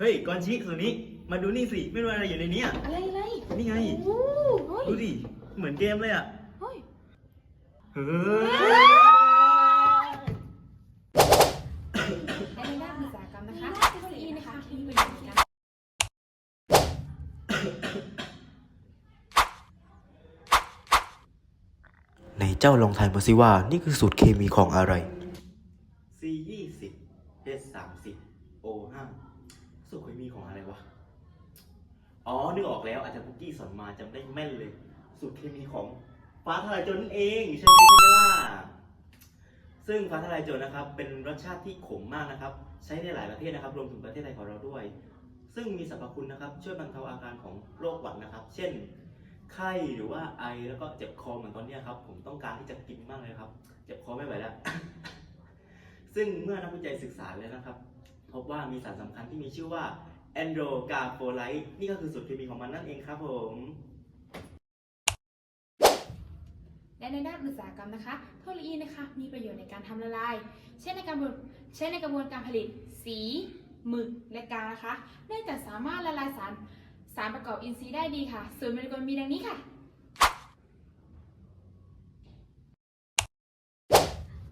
เฮ้ยกอนชิสุนี้มาดูนี่สิไม่รู้อะไรอยู่ในเนี้ยอะไรอะไรนี่ไง โอ้เฮ้ยดูดิ เหมือนเกมเลยอะเฮ้ยเฮ้ยในด้านอุตสาหกรรมนะคะเทคโนโลยีนะคะที่มีประโยชน์ในการในเจ้าลองทายมาสิว่านี่คือสูตรเคมีของอะไร C ยี่สิบ H สามสิบ O ห้า สูตรเคมีของอะไรวะ อ๋อ นึกออกแล้ว อาจารย์พุกกี้สอนมาจำได้แม่นเลย สูตรเคมีของฟ้าทลายโจรนั่นเองใช่ไหมใช่ไหมล่ะ ซึ่งฟ้าทลายโจรนะครับ เป็นรสชาติที่ขมมากนะครับ ใช้ในหลายประเทศนะครับ รวมถึงประเทศไทยของเราด้วย ซึ่งมีสรรพคุณนะครับ ช่วยบรรเทาอาการของโรคหวัดนะครับ เช่น ไข้หรือว่าไอแล้วก็เจ็บคอเหมือนตอนเนี้ยครับ ผมต้องการที่จะกินมากเลยครับ เจ็บคอไม่ไหวแล้ว ซึ่งเมื่อนักวิจัยศึกษาแล้วนะครับ พบว่ามีสารสำคัญที่มีชื่อว่าแอนโดรกาโฟไลต์นี่ก็คือสูตรเคมีของมันนั่นเองครับผม และในด้านอุตสาหกรรมนะคะเทคโนโลยีนะคะมีประโยชน์ในการทำละลาย เช่นในการบวนเช่นในกระบวนการผลิต สีหมึกและกาวนะคะเนื่องจากสามารถละลายสารสารประกอบอินทรีย์ได้ดีค่ะ ส่วนโมเลกุลมีดังนี้ค่ะ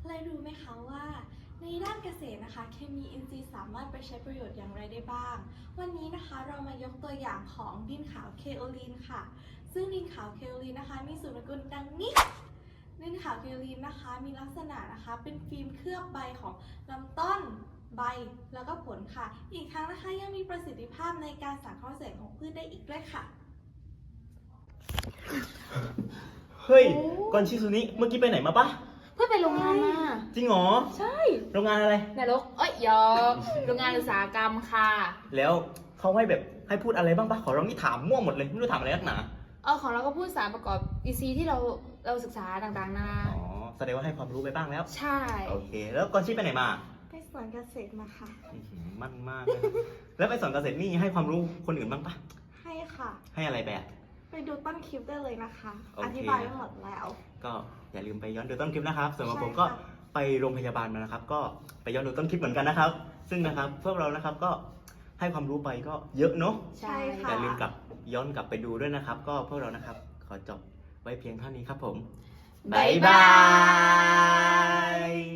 เลยรู้ไหมคะว่า ในด้านเกษตรนะคะ เคมีอินทรีย์สามารถไปใช้ประโยชน์อย่างไรได้บ้าง วันนี้นะคะเรามายกตัวอย่างของดินขาวเคโอลีนค่ะ ซึ่งดินขาวเคโอลีนนะคะ มีสูตรกุลดังนี้ดินขาวเคโอลีนนะคะ มีลักษณะนะคะ เป็นฟิล์มเคลือบใบของลำต้นใบแล้วก็ผลค่ะ อีกทั้งนะคะยังมีประสิทธิภาพในการสังเคราะห์แสงของพืชได้อีกด้วยค่ะ เฮ้ยกอนชิสุนี้เมื่อกี้ไปไหนมาปะ เพื่อไปโรงงานมา จริงเหรอ ใช่โรงงานอะไร นรกเอ้ยยอกโรงงานอุตสาหกรรมค่ะแล้วเขาให้แบบให้พูดอะไรบ้างปะขอเรานี่ถามมั่วหมดเลยไม่รู้ถามอะไรนักหนา เออของเราก็พูดสารประกอบอินทรีย์ที่เราเราศึกษาต่างๆนานาอ๋อ แสดงว่าให้ความรู้ไปบ้างแล้ว ใช่ โอเค แล้วกอนชิไปไหนมาไปสวนเกษตรมาค่ะ อื้อหือมั่นมากเลย แล้วไปสอนเกษตรนี่ให้ความรู้คนอื่นบ้างปะให้ค่ะ ให้อะไรแบบไป ดูต้นคลิปได้เลยนะคะ โอเค อธิบายไว้หมดแล้ว ก็อย่าลืมไปย้อนดูต้นคลิปนะครับ ส่วนของใช่ผมก็ค่ะ ไปโรงพยาบาลมานะครับ ก็ไปย้อนดูต้นคลิปเหมือนกันนะครับ ซึ่งนะครับพวกเรานะครับก็ให้ความรู้ไปก็เยอะเนาะ ใช่ค่ะ อย่าลืมกลับย้อนกลับไปดูด้วยนะครับ ก็พวกเรานะครับ ขอจบไว้เพียงเท่านี้ครับผม บ๊ายบายบ๊ายบาย